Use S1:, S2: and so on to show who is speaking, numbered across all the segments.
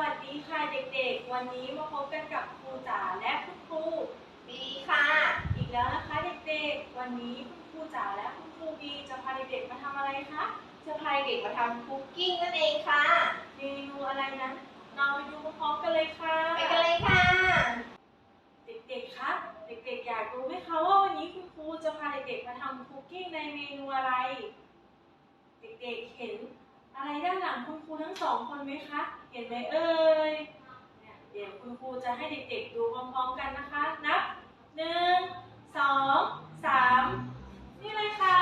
S1: วัสดีค่ะเด็กๆ วันนี้มาพบกันกับครูจ๋าและคุณครู
S2: ดีค่ะ
S1: อีกแล้วนะคะเด็กๆ วันนี้คุณครูจ๋าและคุณครูบีจะพาเด็กๆมาทำอะไรคะ
S2: จะพาเด็กมาทำคุกกิ้งนั่นเองค่ะ
S1: เมนูอะไรนั้นเราไปดูพร้อมๆกันเลยค่ะ
S2: ไปกันเลยค่ะ
S1: เด็กๆคะเด็กๆอยากรู้ไหมคะว่าวันนี้คุณครูจะพาเด็กๆมาทำคุกกิ้งในเมนูอะไร เด็กๆเห็น อะไรด้านหลังคุณครูทั้งสองคนไหมคะ เห็นไหมเอ่ยเดี๋ยวคุณครูจะให้เด็กๆดูพร้อมๆกันนะคะ นับหนึ่งสองสามนี่เลยค่ะ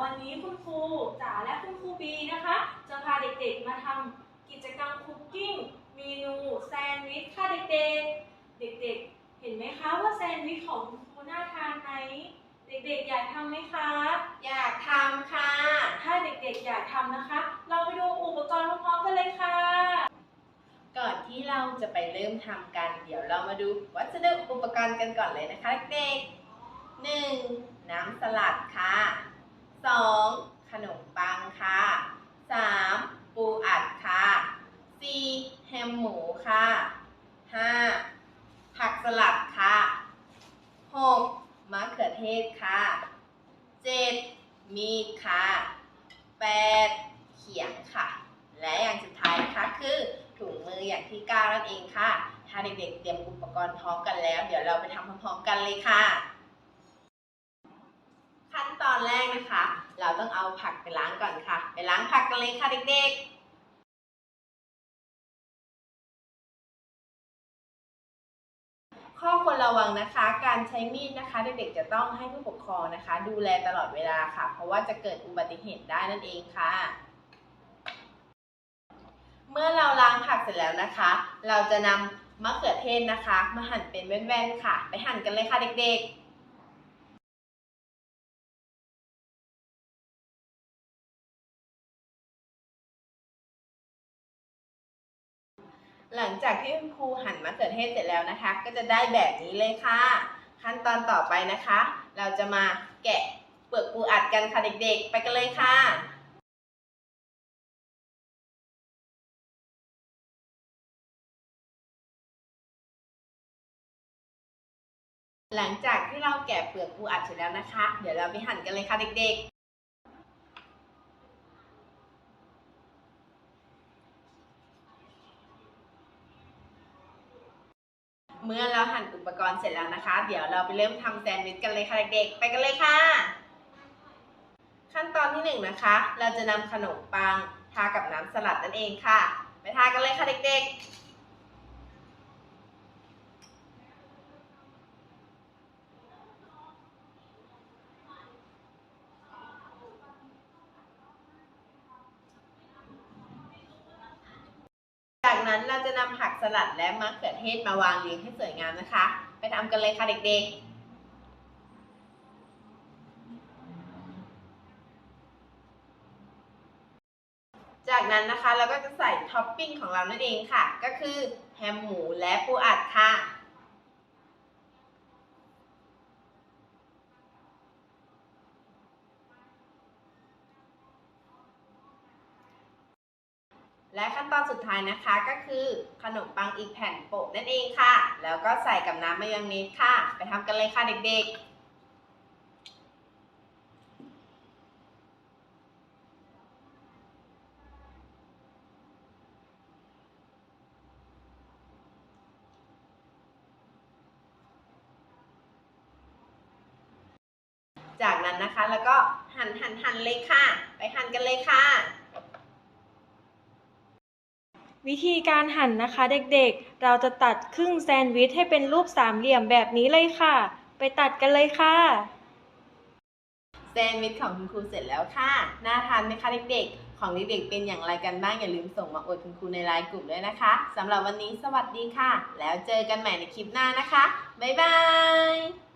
S1: วันนี้คุณครูจ๋าและคุณครูบีนะคะ จะพาเด็กๆมาทำกิจกรรมคุกกิ้งเมนูแซนด์วิชค่ะเด็กๆ เด็กๆ เห็นไหมคะว่าแซนด์วิชของคุณครูน่าทานไหม เด็กๆ อยากทำไหมคะ
S2: อยากทำค่ะ
S1: ถ้าเด็กๆ อยากทำนะคะ เราไปดูอุปกรณ์พร้อมๆกันเลยค่ะ
S2: ก่อนที่เราจะไปเริ่มทำกัน เดี๋ยวเรามาดูวัสดุอุปกรณ์กันก่อนเลยนะคะเด็กๆหนึ่งน้ำสลัดค่ะสองขนมปังค่ะสามปูอัดค่ะสี่แฮมหมูค่ะห้าผักสลัดค่ะหก มะเขือเทศค่ะเจ็ดมีดค่ะแปดเขียงค่ะ และอย่างสุดท้ายนะคะคือถุงมืออย่างที่เก้านั่นเองค่ะ ถ้าเด็กๆเตรียมอุปกรณ์พร้อมกันแล้ว เดี๋ยวเราไปทำพร้อมๆกันเลยค่ะ ขั้นตอนแรกนะคะ เราต้องเอาผักไปล้างก่อนค่ะ ไปล้างผักกันเลยค่ะเด็กๆ ข้อควรระวังนะคะ การใช้มีดนะคะ เด็กๆจะต้องให้ผู้ปกครองนะคะ ดูแลตลอดเวลาค่ะ เพราะว่าจะเกิดอุบัติเหตุได้นั่นเองค่ะ เมื่อเราล้างผักเสร็จแล้วนะคะ เราจะนำมะเขือเทศนะคะ มาหั่นเป็นแว่นๆค่ะ ไปหั่นกันเลยค่ะเด็กๆ หลังจากที่คุณครูหั่นมะเขือเทศเสร็จแล้วนะคะ ก็จะได้แบบนี้เลยค่ะ ขั้นตอนต่อไปนะคะ เราจะมาแกะเปลือกปูอัดกันค่ะเด็กๆ ไปกันเลยค่ะหลังจากที่เราแกะเปลือกปูอัดเสร็จแล้วนะคะ เดี๋ยวเราไปหั่นกันเลยค่ะเด็กๆ เมื่อเราหั่นอุปกรณ์เสร็จแล้วนะคะ เดี๋ยวเราไปเริ่มทำแซนด์วิชกันเลยค่ะเด็กๆ ไปกันเลยค่ะ ขั้นตอนที่หนึ่งนะคะ เราจะนำขนมปังทากับน้ำสลัดนั่นเองค่ะ ไปทากันเลยค่ะเด็กๆ นั้นเราจะนำผักสลัดและมะเขือเทศมาวางเรียงให้สวยงามนะคะ ไปทำกันเลยค่ะเด็กๆจากนั้นนะคะเราก็จะใส่ท็อปปิ้งของเรานั่นเองค่ะ ก็คือแฮมหมูและปูอัดค่ะ และขั้นตอนสุดท้ายนะคะก็คือขนมปังอีกแผ่นโปะนั่นเองค่ะ แล้วก็ใส่กับน้ำมายองเนสค่ะ ไปทำกันเลยค่ะเด็กๆจากนั้นนะคะแล้วก็หั่นหั่นหั่นเลยค่ะ ไปหั่นกันเลยค่ะ
S1: วิธีการหั่นนะคะเด็กๆ เราจะตัดครึ่งแซนด์วิชให้เป็นรูปสามเหลี่ยมแบบนี้เลยค่ะ ไปตัดกันเลยค่ะ
S2: แซนด์วิชของคุณครูเสร็จแล้วค่ะ น่าทานไหมคะเด็กๆ ของเด็กๆเป็นอย่างไรกันบ้างอย่าลืมส่งมาอวดคุณครูในไลน์กลุ่มด้วยนะคะสำหรับวันนี้สวัสดีค่ะ แล้วเจอกันใหม่ในคลิปหน้านะคะ บ๊ายบาย